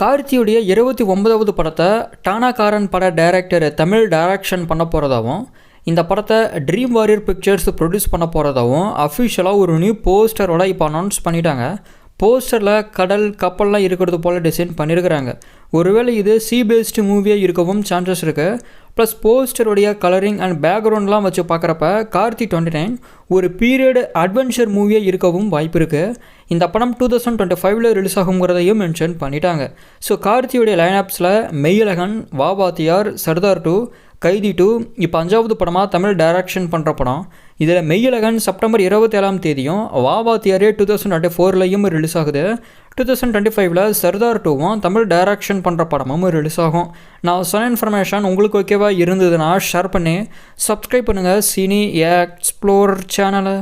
கார்த்தியுடைய இருபத்தி ஒன்பதாவது படத்தை டானாகாரன் பட டைரக்டர் தமிழ் டைரக்ஷன் பண்ண போகிறதாவும் இந்த படத்தை ட்ரீம் வாரியர் பிக்சர்ஸ் ப்ரொடியூஸ் பண்ண போகிறதாவும் அஃபிஷியலாக ஒரு நியூ போஸ்டரோட இப்போ அனௌன்ஸ் பண்ணிட்டாங்க. போஸ்டரில் கடல் கப்பல்லாம் இருக்கிறது போல் டிசைன் பண்ணியிருக்கிறாங்க ஒருவேளை இது சி பேஸ்டு மூவியாக இருக்கவும் சான்சஸ் இருக்குது ப்ளஸ் போஸ்டருடைய கலரிங் அண்ட் பேக்ரவுண்ட்லாம் வச்சு பார்க்குறப்ப கார்த்தி டுவெண்ட்டி நைன் ஒரு பீரியடு அட்வென்ச்சர் மூவியாக இருக்கவும் வாய்ப்பு இருக்குது இந்த படம் டூ தௌசண்ட் டுவெண்ட்டி ஃபைவ்ல ரிலீஸ் ஆகுங்கிறதையும் மென்ஷன் பண்ணிட்டாங்க. ஸோ கார்த்தியுடைய லைனப்ஸில் மெய்யழகன் வாபாத்தியார் சர்தார் டூ கைதி டூ இப்போ அஞ்சாவது படமாக தமிழ் டைரக்ஷன் பண்ணுற படம். இதில் மெய்யழகன் செப்டம்பர் இருபத்தேழாம் தேதியும் வாபாத்தியாரே டூ தௌசண்ட் டுவெண்ட்டி ஃபோர்லையும் ரிலீஸ் ஆகுது. டூ தௌசண்ட் டுவெண்ட்டி ஃபைவ்ல சர்தார் டூவும் தமிழ் டைரக்ஷன் பண்ணுற படமும் ரிலீஸ் ஆகும். நான் சொன்ன இன்ஃபர்மேஷன் உங்களுக்கு ஓகேவா இருந்ததுன்னா ஷேர் பண்ணி சப்ஸ்கிரைப் பண்ணுங்கள் சினி எக்ஸ்ப்ளோர் சேனலை